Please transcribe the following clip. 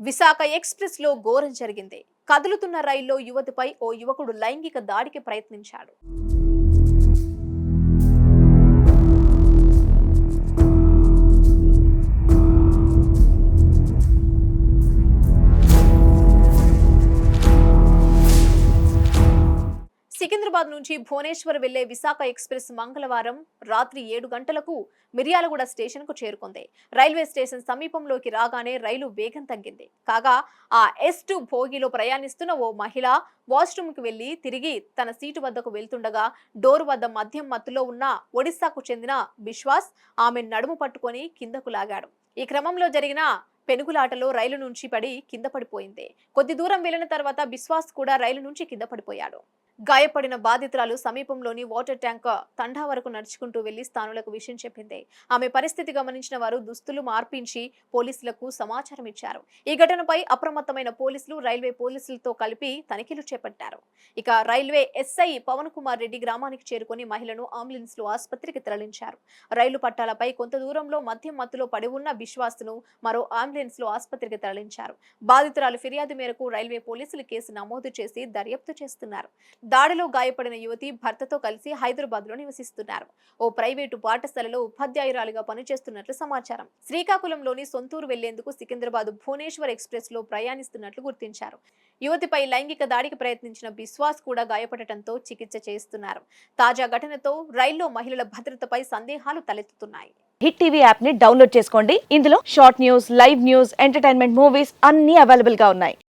విశాఖ ఎక్స్ప్రెస్లో ఘోరం జరిగింది. కదులుతున్న రైల్లో యువతిపై ఓ యువకుడు లైంగిక దాడికి ప్రయత్నించాడు. సికింద్రాబాద్ నుంచి భువనేశ్వర్ వెళ్ళే విశాఖ ఎక్స్ప్రెస్ మంగళవారం రాత్రి ఏడు గంటలకు మిర్యాలగూడ స్టేషన్కు చేరుకుంది. రైల్వే స్టేషన్ సమీపంలోకి రాగానే రైలు వేగం తగ్గింది. కాగా ఆ ఎస్ టూ భోగిలో ప్రయాణిస్తున్న ఓ మహిళ వాష్రూమ్కి వెళ్ళి తిరిగి తన సీటు వద్దకు వెళ్తుండగా డోర్ వద్ద మద్యం మత్తులో ఉన్న ఒడిశాకు చెందిన బిశ్వాస్ ఆమె నడుము పట్టుకొని కిందకు లాగాడు. ఈ క్రమంలో జరిగిన పెనుగులాటలో రైలు నుంచి పడి కింద పడిపోయింది. కొద్ది దూరం వెళ్ళిన తర్వాత బిశ్వాస్ కూడా రైలు నుంచి కింద పడిపోయాడు. గాయపడిన బాధితురాలు సమీపంలోని వాటర్ ట్యాంక్ తండా వరకు నడుచుకుంటూ వెళ్ళి స్థానులకు విషయం చెప్పింది. ఆమె పరిస్థితి గమనించిన వారు దుస్తులు మార్పించి పోలీసులకు సమాచారం ఇచ్చారు. ఈ ఘటనపై అప్రమత్తమైన పోలీసులు రైల్వే పోలీసులతో కలిపి తనిఖీలు చేపట్టారు. ఇక రైల్వే ఎస్ఐ పవన్ కుమార్ రెడ్డి గ్రామానికి చేరుకుని మహిళను అంబులెన్స్లో ఆసుపత్రికి తరలించారు. రైలు పట్టాలపై కొంత దూరంలో మద్యం మత్తులో పడి ఉన్న విశ్వాస్ను మరో అంబులెన్స్లో ఆసుపత్రికి తరలించారు. బాధితురాలు ఫిర్యాదు మేరకు రైల్వే పోలీసులు కేసు నమోదు చేసి దర్యాప్తు చేస్తున్నారు. దాడిలో గాయపడిన యువతి భర్తతో కలిసి హైదరాబాద్లో నివసిస్తున్నారు. ఓ ప్రైవేటు పాఠశాలలో ఉపాధ్యాయురాలిగా పనిచేస్తున్నట్లు సమాచారం. శ్రీకాకుళంలోని సొంతూరు వెళ్ళేందుకు సికింద్రాబాద్ భువనేశ్వర్ ఎక్స్ప్రెస్లో ప్రయాణిస్తున్నట్లు గుర్తించారు. యువతిపై లైంగిక దాడికి ప్రయత్నించిన బిశ్వాస్ కూడా గాయపడటంతో చికిత్స చేస్తున్నారు తాజా ఘటనతో రైల్లో మహిళల భద్రతపై సందేహాలు తలెత్తుతున్నాయి. హిట్ టీవీ యాప్ని డౌన్లోడ్ చేసుకోండి. ఇందులో short news live news entertainment movies అన్ని అవైలబుల్గా ఉన్నాయి.